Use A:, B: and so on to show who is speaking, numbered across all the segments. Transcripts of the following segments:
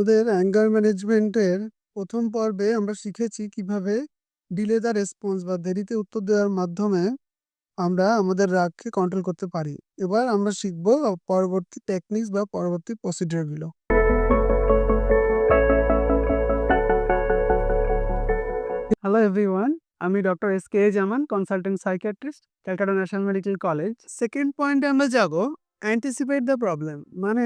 A: ওদের অ্যাঙ্গার ম্যানেজমেন্টের প্রথম পর্বে আমরা শিখেছি কীভাবে ডিলে দ্য রেসপন্স বা দেরিতে উত্তর দেওয়ার মাধ্যমে আমরা আমাদের রাগকে কন্ট্রোল করতে পারি। এবার আমরা শিখব পরবর্তী টেকনিক্স বা পরবর্তী প্রসিডিউরগুলো। হ্যালো এভরিওয়ান আমি doctor S K Zaman consultant psychiatrist Calcutta national medical college second পয়েন্টে আমরা যাব অ্যান্টিসিপেট দ্য প্রবলেম মানে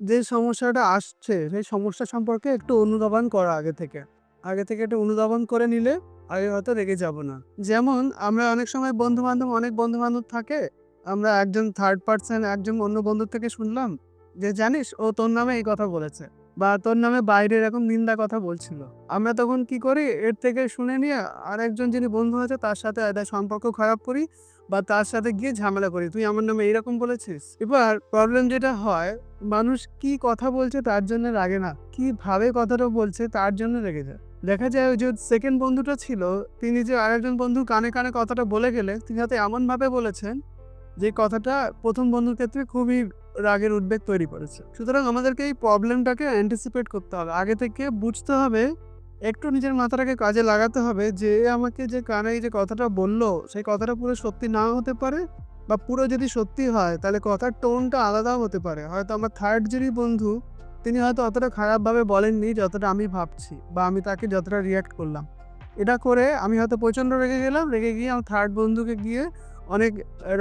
A: যে সমস্যাটা আসছে, সেই সমস্যা সম্পর্কে একটু অনুধাবন করা আগে থেকে। আগে থেকে একটু অনুধাবন করে নিলে আগে হয়তো রেগে যাব না। যেমন, আমরা অনেক সময় বন্ধু বান্ধব অনেক বন্ধু বান্ধব থাকে, আমরা একজন থার্ড পার্সন একজন অন্য বন্ধুর থেকে শুনলাম যে, জানিস, ও তোর নামে এই কথা বলেছে। বা তোর নামে বাইরে এরকম নিন্দা কথা বলছিল। আমরা তখন কি করি? এর থেকে শুনে নিয়ে আরেকজন যিনি বন্ধু আছে, তার সাথে একটা সম্পর্ক খারাপ করি বা তার সাথে গিয়ে ঝামেলা করি। তুই আমার নামে এইরকম বলেছিস? এবার প্রবলেম যেটা হয়, মানুষ কি কথা বলছে তার জন্য রাগে না। কীভাবে কথাটা বলছে তার জন্য রেগে যায়। দেখা যায় যে সেকেন্ড বন্ধুটা ছিল, তিনি যে আরেকজন বন্ধু কানে কানে কথাটা বলে গেলে তিনি হয়তো এমনভাবে বলেছেন যে কথাটা প্রথম বন্ধুর ক্ষেত্রে খুবই রাগের উদ্বেগ তৈরি করেছে। সুতরাং আমাদেরকে এই প্রবলেমটাকে অ্যান্টিসিপেট করতে হবে। আগে থেকে বুঝতে হবে, একটু নিজের মাথাটাকে কাজে লাগাতে হবে যে আমাকে যে কানে যে কথাটা বলল, সেই কথাটা পুরো সত্যি না হতে পারে বা পুরো যদি সত্যি হয়, তাহলে কথার টোনটা আলাদাও হতে পারে। হয়তো আমার থার্ড যিনি বন্ধু, তিনি হয়তো অতটা খারাপভাবে বলেননি যতটা আমি ভাবছি বা আমি তাকে যতটা রিয়াক্ট করলাম। এটা করে আমি হয়তো প্রচণ্ড রেগে গেলাম, রেগে গিয়ে আমার থার্ড বন্ধুকে গিয়ে অনেক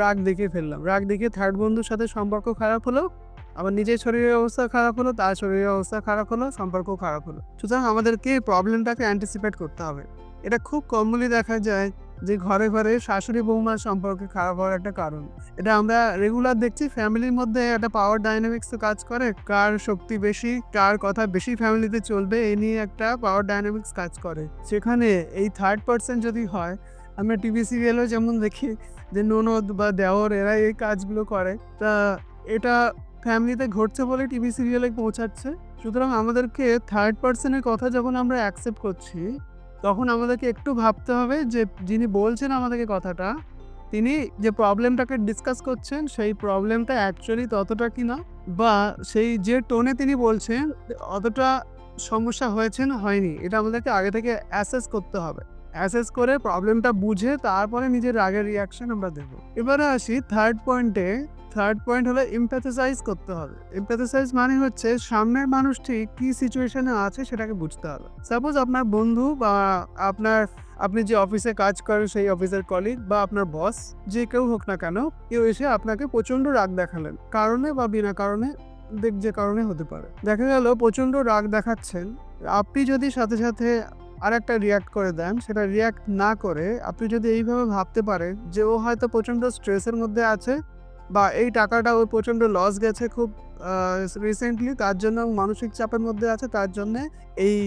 A: রাগ দেখে ফেললাম। রাগ দেখিয়ে থার্ড বন্ধুর সাথে সম্পর্ক খারাপ হলো আমার নিজের শরীরের অবস্থা খারাপ হলো, তার শরীরের অবস্থা খারাপ হলো, সম্পর্ক খারাপ হলো। সুতরাং আমাদেরকে প্রবলেমটাকে অ্যান্টিসিপেট করতে হবে। এটা খুব কমনলি দেখা যায় যে ঘরে ঘরে শাশুড়ি বৌমার সম্পর্কে খারাপ হওয়ার একটা কারণ। এটা আমরা রেগুলার দেখছি, ফ্যামিলির মধ্যে একটা পাওয়ার ডাইনামিক্স তো কাজ করে, কার শক্তি বেশি, কার কথা বেশি ফ্যামিলিতে চলবে এই নিয়ে একটা পাওয়ার ডাইনামিক্স কাজ করে। সেখানে এই থার্ড পার্সন যদি হয় আমরা টিভি সিরিয়ালও যেমন দেখি যে ননদ বা দেওর এরা এই কাজগুলো করে। তা এটা ফ্যামিলিতে ঘটছে বলে টিভি সিরিয়ালে পৌঁছাচ্ছে। সুতরাং আমাদেরকে থার্ড পার্সনের কথা যখন আমরা অ্যাকসেপ্ট করছি, তখন আমাদেরকে একটু ভাবতে হবে যে যিনি বলছেন আমাদেরকে কথাটা, তিনি যে প্রবলেমটাকে ডিসকাস করছেন, সেই প্রবলেমটা অ্যাকচুয়ালি ততটা কি না বা সেই যে টোনে তিনি বলছেন, অতটা সমস্যা হয়েছে না, হয়নি। এটা আমাদেরকে আগে থেকে অ্যাসেস করতে হবে। অ্যাসেস করে প্রবলেমটা বুঝে তারপরে নিজের রাগের রিয়াকশন আমরা দেবো। এবারে আসি থার্ড পয়েন্টে থার্ড পয়েন্ট হলো এমপ্যাথাসাইজ করতে হবে। এমপ্যাথাসাইজ মানে হচ্ছে সামনের মানুষটি কি সিচুয়েশনে আছে সেটাকে বুঝতে হবে। সাপোজ আপনার বন্ধু বা আপনার, আপনি যে অফিসে কাজ করেন সেই অফিসের কলিগ বা আপনার বস যে কেউ হোক না কেন, কেউ এসে আপনাকে প্রচণ্ড রাগ দেখালেন। কারণে বা বিনা কারণে, দেখ যে কারণে হতে পারে। দেখা গেল প্রচণ্ড রাগ দেখাচ্ছেন। আপনি যদি সাথে সাথে আর একটা রিয়াক্ট করে দেন। সেটা রিয়াক্ট না করে আপনি যদি এইভাবে ভাবতে পারেন যে ও হয়তো প্রচণ্ড স্ট্রেসের মধ্যে আছে বা এই টাকাটা ওর প্রচণ্ড লস গেছে খুব রিসেন্টলি তার জন্য মানসিক চাপের মধ্যে আছে, তার জন্যে এই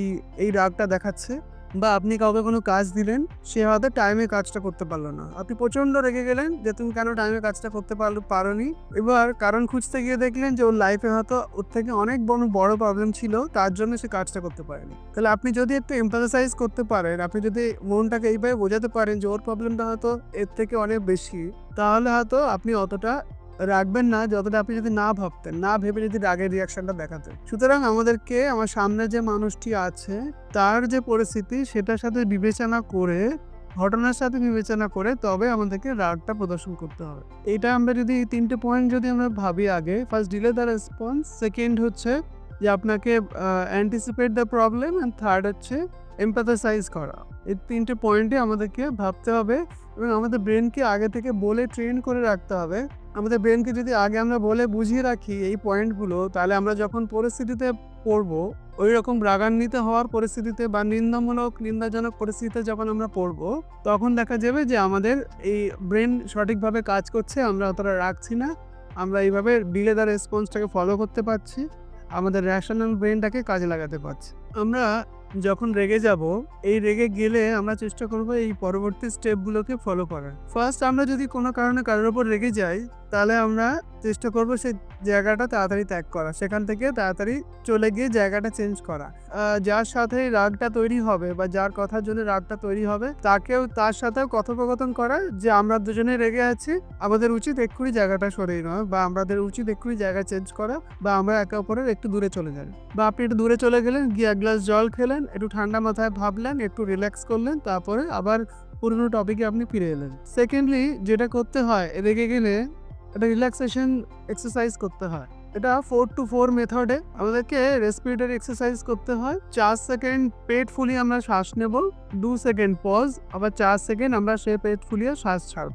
A: এই রাগটা দেখাচ্ছে। বা আপনি কাউকে কোনো কাজ দিলেন, সে হয়তো টাইমে কাজটা করতে পারল না। আপনি প্রচণ্ড রেগে গেলেন যে তুমি কেন টাইমে কাজটা করতে পারল, পারোনি। এবার কারণ খুঁজতে গিয়ে দেখলেন যে ওর লাইফে হয়তো ওর থেকে অনেক বড় বড় প্রবলেম ছিল, তার জন্য সে কাজটা করতে পারেনি। তাহলে আপনি যদি একটু এমপ্যাথাসাইজ করতে পারেন, আপনি যদি মনটাকে এইভাবে বোঝাতে পারেন যে ওর প্রবলেমটা হয়তো এর থেকে অনেক বেশি, তাহলে হয়তো আপনি অতটা রাখবেন না যতটা আপনি যদি না ভাবতেন, না ভেবে যদি রাগের রিয়াকশনটা দেখাতেন। সুতরাং আমাদেরকে, আমার সামনে যে মানুষটি আছে, তার যে পরিস্থিতি, সেটার সাথে বিবেচনা করে, ঘটনার সাথে বিবেচনা করে তবে আমাদেরকে রাগটা প্রদর্শন করতে হবে। এটা আমরা যদি তিনটে পয়েন্ট যদি আমরা ভাবি আগে first delay the response second হচ্ছে যে আপনাকে anticipate the problem and third হচ্ছে এম্পাথাসাইজ করা। এই তিনটে পয়েন্টে আমাদেরকে ভাবতে হবে এবং আমাদের ব্রেনকে আগে থেকে বলে ট্রেন করে রাখতে হবে আমাদের ব্রেনকে যদি আগে আমরা বলে বুঝিয়ে রাখি এই পয়েন্টগুলো তাহলে আমরা যখন পরিস্থিতিতে পড়ব ওই রকম রাগান্বিত হওয়ার পরিস্থিতিতে বা নিন্দামূলক, নিন্দাজনক পরিস্থিতিতে যখন আমরা পড়ব, তখন দেখা যাবে যে আমাদের এই ব্রেন সঠিকভাবে কাজ করছে, আমরা অতটা রাখছি না, আমরা এইভাবে ডিলে দ্য রেসপন্সটাকে ফলো করতে পারছি, আমাদের র্যাশনাল ব্রেনটাকে কাজে লাগাতে পারছি। আমরা যখন রেগে যাব, এই রেগে গেলে আমরা চেষ্টা করব এই পরবর্তী স্টেপগুলোকে ফলো করার। ফার্স্ট আমরা যদি কোনো কারণে কারোর ওপর রেগে যাই তাহলে আমরা চেষ্টা করব সেই জায়গাটা তাড়াতাড়ি ত্যাগ করা। সেখান থেকে তাড়াতাড়ি চলে গিয়ে জায়গাটা চেঞ্জ করা। যার সাথে রাগটা তৈরি হবে বা যার কথার জন্য রাগটা তৈরি হবে, তাকেও তার সাথেও কথোপকথন করা যে আমরা দুজনে রেগে আছি, আমাদের উচিত এক্ষুনি জায়গাটা সরিয়ে নেওয়া বা আমাদের উচিত এক্ষুনি জায়গা চেঞ্জ করা বা আমরা একে অপরের একটু দূরে চলে যাই। বা আপনি একটু দূরে চলে গেলেন, গিয়ে এক গ্লাস জল খেলেন, একটু ঠান্ডা মাথায় ভাবলেন, একটু রিল্যাক্স করলেন, তারপরে আবার পুরনো টপিকে আপনি ফিরে এলেন। সেকেন্ডলি যেটা করতে হয়, রেগে গেলে একটা রিল্যাক্সেশন এক্সারসাইজ করতে হয় এটা ফোর টু ফোর মেথডে আমাদেরকে রেসপিরেটরি এক্সারসাইজ করতে হয়। চার সেকেন্ড পেট ফুলিয়ে আমরা শ্বাস নেব। দু সেকেন্ড পজ আবার চার সেকেন্ড আমরা সে পেট ফুলিয়ে শ্বাস ছাড়ব।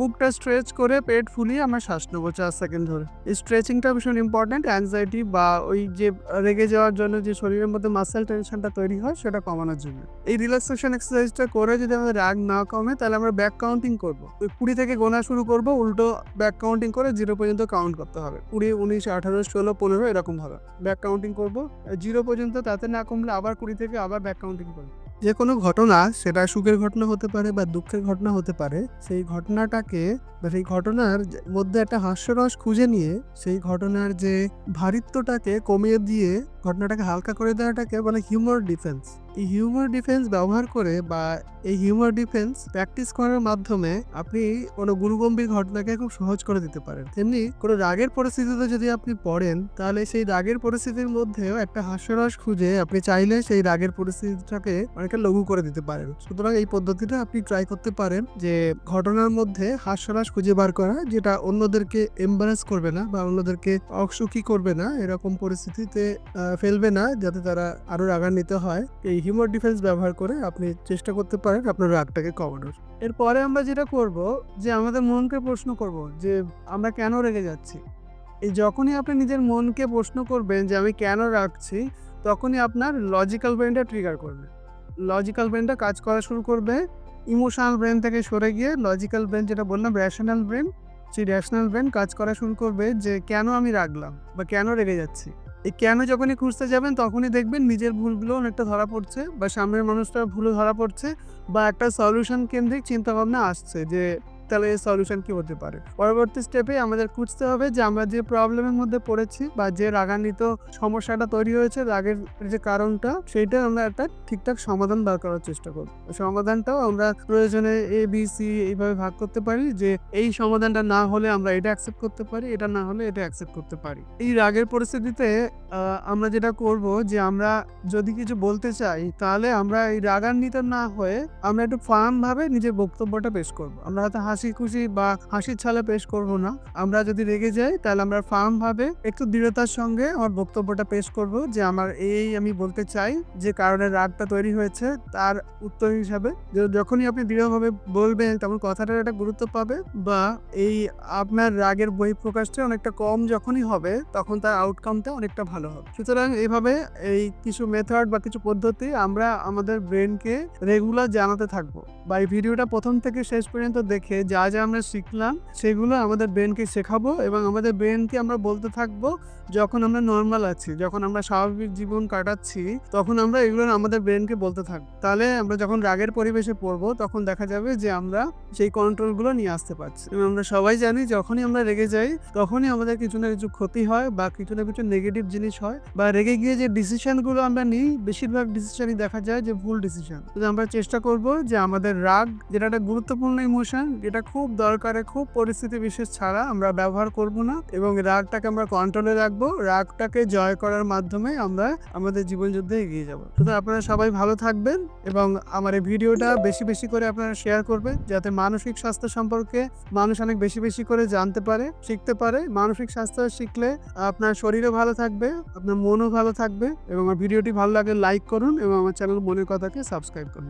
A: বুকটা স্ট্রেচ করে পেট ফুলিয়ে আমরা শ্বাস নেব চার সেকেন্ড ধরে। স্ট্রেচিংটা ভীষণ ইম্পর্ট্যান্ট অ্যাংজাইটি বা ওই যে রেগে যাওয়ার জন্য যে শরীরের মধ্যে মাসেল টেনশনটা তৈরি হয়, সেটা কমানোর জন্য। এই রিল্যাক্সেশন এক্সারসাইজটা করে যদি আমাদের রাগ না কমে, তাহলে আমরা ব্যাক কাউন্টিং করব। ওই কুড়ি থেকে গোনা শুরু করব, উল্টো ব্যাক কাউন্টিং করে জিরো পর্যন্ত কাউন্ট করতে হবে। কুড়ি, উনিশ আঠারো, ষোলো, পনেরো এরকম হবে। ব্যাক কাউন্টিং করব। জিরো পর্যন্ত তাতে না কমলে আবার কুড়ি থেকে আবার ব্যাক কাউন্টিং করব। যে কোনো ঘটনা, সেটা সুখের ঘটনা হতে পারে বা দুঃখের ঘটনা হতে পারে, সেই ঘটনাটাকে বা সেই ঘটনার মধ্যে একটা হাস্যরস খুঁজে নিয়ে, সেই ঘটনার যে ভারিত্বটাকে কমিয়ে দিয়ে, ঘটনাটাকে হালকা করে দেওয়াটাকে মানে হিউমার ডিফেন্স এই হিউমার ডিফেন্স ব্যবহার করে বা এই হিউমার ডিফেন্স প্র্যাকটিস করার মাধ্যমে আপনি কোনো গুরুগম্ভীর ঘটনাকে খুব সহজ করে দিতে পারেন। তেমনি কোনো রাগের পরিস্থিতিতে যদি আপনি পড়েন, তাহলে সেই রাগের পরিস্থিতির মধ্যেও একটা হাস্যরস খুঁজে আপনি চাইলে সেই রাগের পরিস্থিতিটাকে অনেকটা লঘু করে দিতে পারেন। সুতরাং এই পদ্ধতিটা আপনি ট্রাই করতে পারেন যে ঘটনার মধ্যে হাস্যরস খুঁজে বার করা, যেটা অন্যদেরকে এম্বারেস করবে না বা অন্যদেরকে অসুখী করবে না, এরকম পরিস্থিতিতে ফেলবে না, যাতে তারা আরও রাগান্বিত হয়। এই হিউমার ডিফেন্স ব্যবহার করে আপনি চেষ্টা করতে পারেন আপনার রাগটাকে কমানোর। এরপরে আমরা যেটা করব যে আমাদের মনকে প্রশ্ন করব যে আমরা কেন রেগে যাচ্ছি? এই যখনই আপনি নিজের মনকে প্রশ্ন করবেন যে আমি কেন রাখছি তখনই আপনার লজিক্যাল ব্রেনটা ট্রিগার করবে। লজিক্যাল ব্রেনটা কাজ করা শুরু করবে ইমোশনাল ব্রেন থেকে সরে গিয়ে লজিক্যাল ব্রেন যেটা বললাম র্যাশনাল ব্রেন সেই র্যাশনাল ব্রেন কাজ করা শুরু করবে যে কেন আমি রাখলাম বা কেন রেগে যাচ্ছি। এই কেন যখনই খুঁজতে যাবেন, তখনই দেখবেন নিজের ভুলগুলো অনেকটা ধরা পড়ছে বা সামনের মানুষটার ভুলও ধরা পড়ছে বা একটা সলিউশন কেন্দ্রিক চিন্তাভাবনা আসছে যে তাহলে এর সলিউশন কি হতে পারে? পরবর্তী স্টেপে আমাদের খুঁজতে হবে যে আমরা যে প্রবলেমের মধ্যে পড়েছি বা যে রাগান্বিত সমস্যাটা তৈরি হয়েছে, রাগের যে কারণটা, সেইটা আমরা একটা ঠিকঠাক সমাধান বার করার চেষ্টা করব। সমাধানটাও আমরা প্রয়োজনে এ বি সি এইভাবে ভাগ করতে পারি যে এই সমাধানটা না হলে আমরা এটা অ্যাকসেপ্ট করতে পারি, এটা না হলে এটা অ্যাকসেপ্ট করতে পারি। এই রাগের পরিস্থিতিতে আমরা যেটা করব যে আমরা যদি কিছু বলতে চাই, তাহলে আমরা এই রাগান্বিত না হয়ে আমরা একটু ফার্ম ভাবে নিজের বক্তব্যটা পেশ করব। আমরা হয়তো হাসি খুশি বা হাসির ছলে পেশ করব না। আমরা যদি রেগে যাই, তাহলে আমরা ফার্ম ভাবে একটু দৃঢ়তার সঙ্গে আমার বক্তব্যটা পেশ করব যে আমার এই আমি বলতে চাই যে কারণে রাগটা তৈরি হয়েছে, তার উত্তর হিসাবে যখনই আপনি দৃঢ়ভাবে বলবেন, তখন কথাটার একটা গুরুত্ব পাবে বা এই আপনার রাগের বহিঃপ্রকাশটা অনেকটা কম যখনই হবে, তখন তার আউটকামটা অনেকটা ভালো হবে। সুতরাং এইভাবে এই কিছু মেথড বা কিছু পদ্ধতি আমরা আমাদের ব্রেনকে রেগুলার জানাতে থাকব। বা এই ভিডিওটা প্রথম থেকে শেষ পর্যন্ত দেখে যা যা আমরা শিখলাম, সেগুলো আমাদের ব্রেনকে শেখাবো এবং আমাদের ব্রেনকে আমরা বলতে থাকব যখন আমরা নর্মাল আছি, যখন আমরা স্বাভাবিক জীবন কাটাচ্ছি, তখন আমরা এগুলো আমাদের ব্রেনকে বলতে থাকব তাহলে আমরা যখন রাগের পরিবেশে পড়ব, তখন দেখা যাবে যে আমরা সেই কন্ট্রোলগুলো নিয়ে আসতে পারছি। এবং আমরা সবাই জানি যখনই আমরা রেগে যাই, তখনই আমাদের কিছু না কিছু ক্ষতি হয় বা কিছু না কিছু নেগেটিভ জিনিস হয় বা রেগে গিয়ে যে ডিসিশনগুলো আমরা নিই, বেশিরভাগ ডিসিশনই দেখা যায় যে ভুল ডিসিশন আমরা চেষ্টা করব যে আমাদের রাগ যেটা একটা গুরুত্বপূর্ণ ইমোশন যেটা খুব দরকারে, খুব পরিস্থিতি বিশেষ ছাড়া আমরা ব্যবহার করব না এবং রাগটাকে আমরা কন্ট্রোলে রাখব। রাগটাকে জয় করার মাধ্যমে আমরা আমাদের জীবনযুদ্ধে এগিয়ে যাব। সুতরাং আপনারা সবাই ভালো থাকবেন এবং আমার এই ভিডিওটা বেশি বেশি করে আপনারা শেয়ার করবেন যাতে মানসিক স্বাস্থ্য সম্পর্কে মানুষ অনেক বেশি বেশি করে জানতে পারে, শিখতে পারে। মানসিক স্বাস্থ্য শিখলে আপনার শরীরও ভালো থাকবে, আপনার মনও ভালো থাকবে এবং আমার ভিডিওটি ভালো লাগে লাইক করুন এবং আমার চ্যানেল মনের কথাকে সাবস্ক্রাইব করুন।